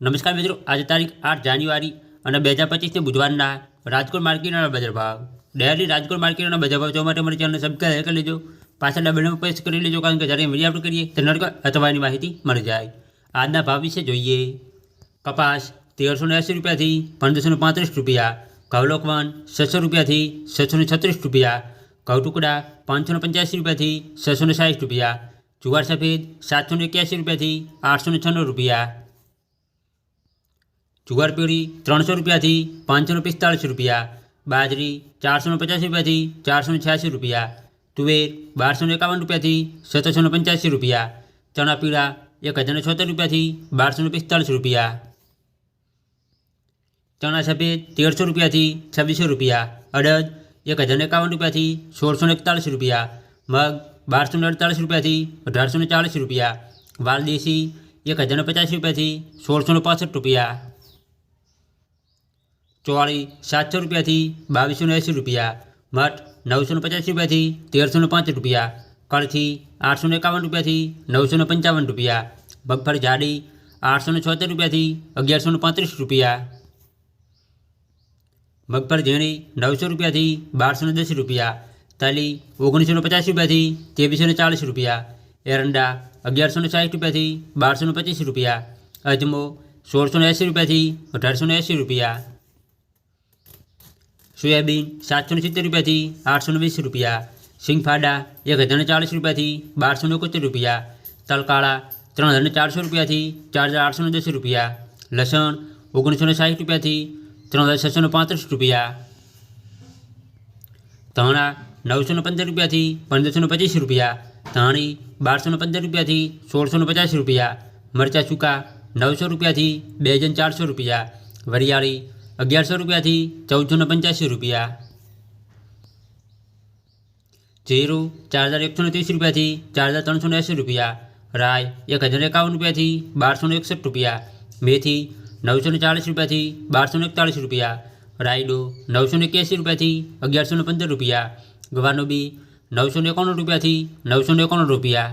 નમસ્કાર મિત્રો, આજે તારીખ આઠ જાન્યુઆરી અને બે હજાર પચીસને બુધવારના રાજકોટ માર્કેટના બજાર ભાવ. ડેલી રાજકોટ માર્કેટના બજાર ભાવ જોવા માટે મારી ચેનલને સબસ્ક્રાઈબ કરી લેજો. પાછળ ડબલમાં પ્રેસ કરી લેજો, કારણ કે જ્યારે વીડિયો અપલોડ કરીએ તો નડક અથવાની માહિતી મળી જાય. આજના ભાવ વિશે જોઈએ. કપાસ તેરસો એંસી રૂપિયાથી પંદરસો પાંત્રીસ રૂપિયા ઘઉલોકવન છસો રૂપિયાથી છસો છત્રીસ રૂપિયા, ઘઉ ટુકડા પાંચસો પંચ્યાસી રૂપિયાથી છસો સાઠ રૂપિયા, જુવાર સફેદ સાતસો એક્યાસી રૂપિયાથી આઠસો છન્નું રૂપિયા જુવાર પીળી ત્રણસો રૂપિયાથી પાંચસો ને પિસ્તાળીસ રૂપિયા બાજરી ચારસો ને પચાસ રૂપિયાથી ચારસો ને છ્યાસી રૂપિયા તુવેર બારસો ને એકાવન રૂપિયાથી સત્તરસો ને પંચ્યાસી રૂપિયા ચણા પીળા એક હજાર ને છોતેર રૂપિયાથી બારસો ને પિસ્તાળીસ રૂપિયા ચણા સફેદ તેરસો રૂપિયાથી છવ્વીસો રૂપિયા અડદ એક હજાર ને એકાવન રૂપિયાથી સોળસો ને એકતાળીસ રૂપિયા મગ બારસો ને અડતાળીસ રૂપિયાથી અઢારસો ને ચાળીસ રૂપિયા વાલદેશી એક હજાર ને પચાસ રૂપિયાથી સોળસો ને પાસઠ રૂપિયા ચોવાળી સાતસો રૂપિયાથી બાવીસો એંસી રૂપિયા, મઠ નવસો પચાસ રૂપિયાથી તેરસો પાંચ રૂપિયા કળથી આઠસો એકાવન રૂપિયાથી નવસો પંચાવન રૂપિયા મગફળી જાડી આઠસો ને છોતેર રૂપિયાથી અગિયારસો પાંત્રીસ રૂપિયા મગફળી ઝીણી નવસો રૂપિયાથી બારસો દસ રૂપિયા, તલી ઓગણીસો પચાસ રૂપિયાથી ત્રેવીસો ચાલીસ રૂપિયા, એરંડા અગિયારસો ને સાઠ રૂપિયાથી બારસો પચીસ રૂપિયા, અજમો સોળસો એંસી રૂપિયાથી અઢારસો એંસી રૂપિયા સોયાબીન સાતસો ને સિત્તેર રૂપિયાથી આઠસો ને વીસ રૂપિયા સિંગફાડા એક હજાર ને ચાલીસ રૂપિયાથી બારસો ને એકોતેર રૂપિયા તલકાળા ત્રણ હજાર ને ચારસો રૂપિયાથી ચાર હજાર આઠસો ને દસ રૂપિયા લસણ ઓગણીસો ને સાઠ રૂપિયાથી ત્રણ હજાર છસો ને પાંત્રીસ રૂપિયા ધાણા નવસો ને પંદર રૂપિયાથી પંદરસો ને પચીસ રૂપિયા ધાણી બારસો ને પંદર રૂપિયાથી સોળસો ને પચાસ રૂપિયા મરચાં સૂકા નવસો રૂપિયાથી બે હજાર ચારસો રૂપિયા વરિયાળી અગિયારસો રૂપિયાથી ચૌદસો ને પંચ્યાસી રૂપિયા જીરું ચાર હજાર એકસો ને ત્રીસ રૂપિયાથી ચાર હજાર ત્રણસો ને એંસી રૂપિયા રાય એક હજાર એકાવન રૂપિયાથી બારસો ને એકસઠ રૂપિયા મેથી નવસો ને ચાલીસ રૂપિયાથી બારસો ને એકતાળીસ રૂપિયા રાયડો નવસો ને એક્યાસી રૂપિયાથી અગિયારસો ને પંદર રૂપિયા ગવાનો બી નવસો ને એકાણું રૂપિયાથી નવસો ને એકાણું રૂપિયા